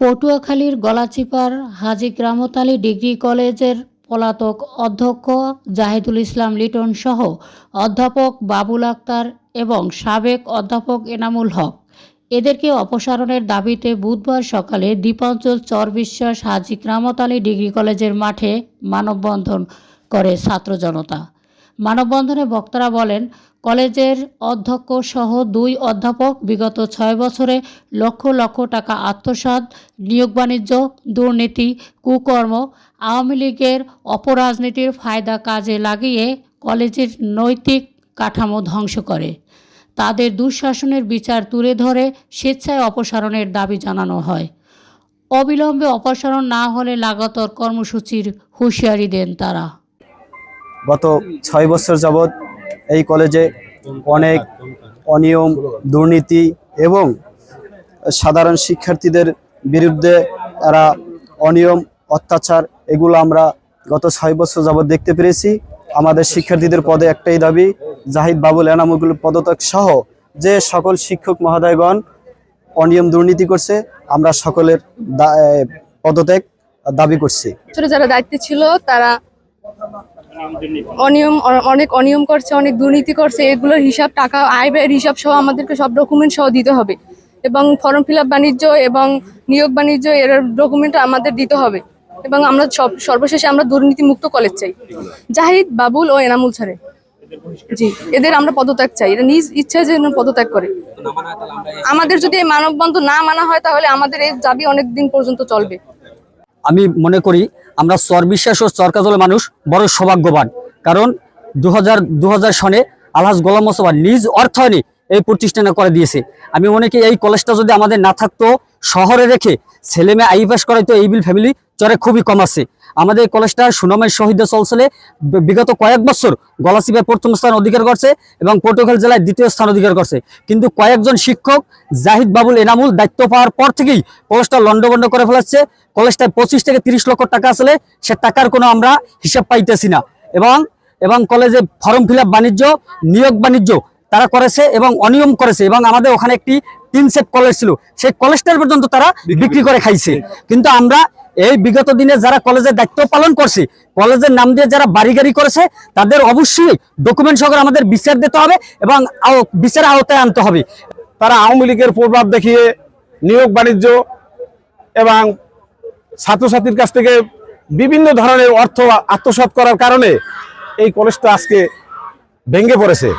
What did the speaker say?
পটুয়াখালীর গলাচিপার হাজী গ্রামতালী ডিগ্রি কলেজের পলাতক অধ্যক্ষ জাহিদুল ইসলাম লিটন সহ অধ্যাপক বাবুল আক্তার এবং সাবেক অধ্যাপক এনামুল হক। এদেরকে অপসারণের দাবিতে বুধবার সকালে দীপাঞ্চল চর বিশ্বাস হাজি গ্রামতালী ডিগ্রি কলেজের মাঠে মানববন্ধন করে ছাত্র জনতা মানববন্ধনে বক্তারা বলেন, কলেজের অধ্যক্ষ সহ দুই অধ্যাপক বিগত ছয় বছরে লক্ষ লক্ষ টাকা আত্মসাৎ, নিয়োগ বাণিজ্য, দুর্নীতি, কুকর্ম, আওয়ামী লীগের অপরাজনীতির ফায়দা কাজে লাগিয়ে কলেজের নৈতিক কাঠামো ধ্বংস করে। তাদের দুঃশাসনের বিচার তুলে ধরে স্বেচ্ছায় অপসারণের দাবি জানানো হয়। অবিলম্বে অপসারণ না হলে লাগাতার কর্মসূচির হুঁশিয়ারি দেন তারা। গত ছয় বছর যাবৎ এই কলেজে অনেক অনিয়ম, দুর্নীতি এবং সাধারণ শিক্ষার্থীদের বিরুদ্ধে এরা অনিয়ম, অত্যাচার, এগুলো আমরা গত ছয় বছর যাবৎ দেখতে পেরেছি। আমাদের শিক্ষার্থীদের পদে একটাই দাবি, জাহিদ বাবুল এনামুল পদত্যাগ সহ যে সকল শিক্ষক মহোদয়গণ অনিয়ম, দুর্নীতি করছে, আমরা সকলের পদত্যাগ দাবি করছি। যারা দায়িত্বে ছিল, তারা অনিয়ম, অনেক অনিয়ম করছে, অনেক দুর্নীতি করছে, এগুলোর হিসাব টাকা আয় ব্যয়ের হিসাব সহ আমাদেরকে সব ডকুমেন্ট সহ দিতে হবে। এবং ফর্ম ফিল বাণিজ্য এবং নিয়োগ বাণিজ্য, এর ডকুমেন্ট আমাদের দিতে হবে। এবং আমরা সব, সর্বশেষে আমরা দুর্নীতি মুক্ত কলেজ চাই। জাহিদ, বাবুল ও এনামুল ছাড়ে জি, এদের আমরা পদত্যাগ চাই। এরা নিজ ইচ্ছায় যেন পদত্যাগ করে। আমাদের যদি এই মানববন্ধন না মানা হয়, তাহলে আমাদের এই দাবি অনেক দিন পর্যন্ত চলবে। আমি মনে করি আমরা চর বিশ্বাস ও চরকাজলের মানুষ বড় সৌভাগ্যবান। কারণ দু হাজার দু হাজার সনে আলহাজ গোলাম মোস্তফা নিজ অর্থায়নে এই প্রতিষ্ঠানে করে দিয়েছে। আমি মনে করি এই কলেজটা যদি আমাদের না থাকতো, শহরে রেখে ছেলেমেয়ে আইপাস করাইতো এই বিল ফ্যামিলি চরে খুবই কম আছে। আমাদের এই কলেজটা সুনামের শহীদ চলছিলে বি- বিগত কয়েক বছর গলাচিপায় প্রথম স্থান অধিকার করছে এবং পটুয়াখালী জেলায় দ্বিতীয় স্থান অধিকার করছে। কিন্তু কয়েকজন শিক্ষক জাহিদ বাবুল এনামুল দায়িত্ব পাওয়ার পর থেকেই কলেজটা লন্ডভন্ড করে ফেলাচ্ছে কলেজটায় পঁচিশ থেকে তিরিশ লক্ষ টাকা আসলে সে টাকার কোনো আমরা হিসাব পাইতেছি না। এবং এবং কলেজে ফর্ম ফিল বাণিজ্য নিয়োগ বাণিজ্য তারা করেছে এবং অনিয়ম করেছে। এবং আমাদের ওখানে একটি তিন সেট কলেজ ছিল। সেই কলেজটার পর্যন্ত তারা বিক্রি করে খাইছে। কিন্তু আমরা এই বিগত দিনে যারা কলেজের দায়িত্ব পালন করছে, কলেজের নাম দিয়ে যারা বাড়ি গাড়ি করেছে, তাদের অবশ্যই ডকুমেন্ট সহকারে আমাদের বিচার দিতে হবে এবং বিচারের আওতায় আনতে হবে। তারা আওয়ামী লীগের প্রভাব দেখিয়ে নিয়োগ বাণিজ্য এবং ছাত্রছাত্রীর কাছ থেকে বিভিন্ন ধরনের অর্থ আত্মসাৎ করার কারণে এই কলেজটা আজকে ভেঙে পড়েছে।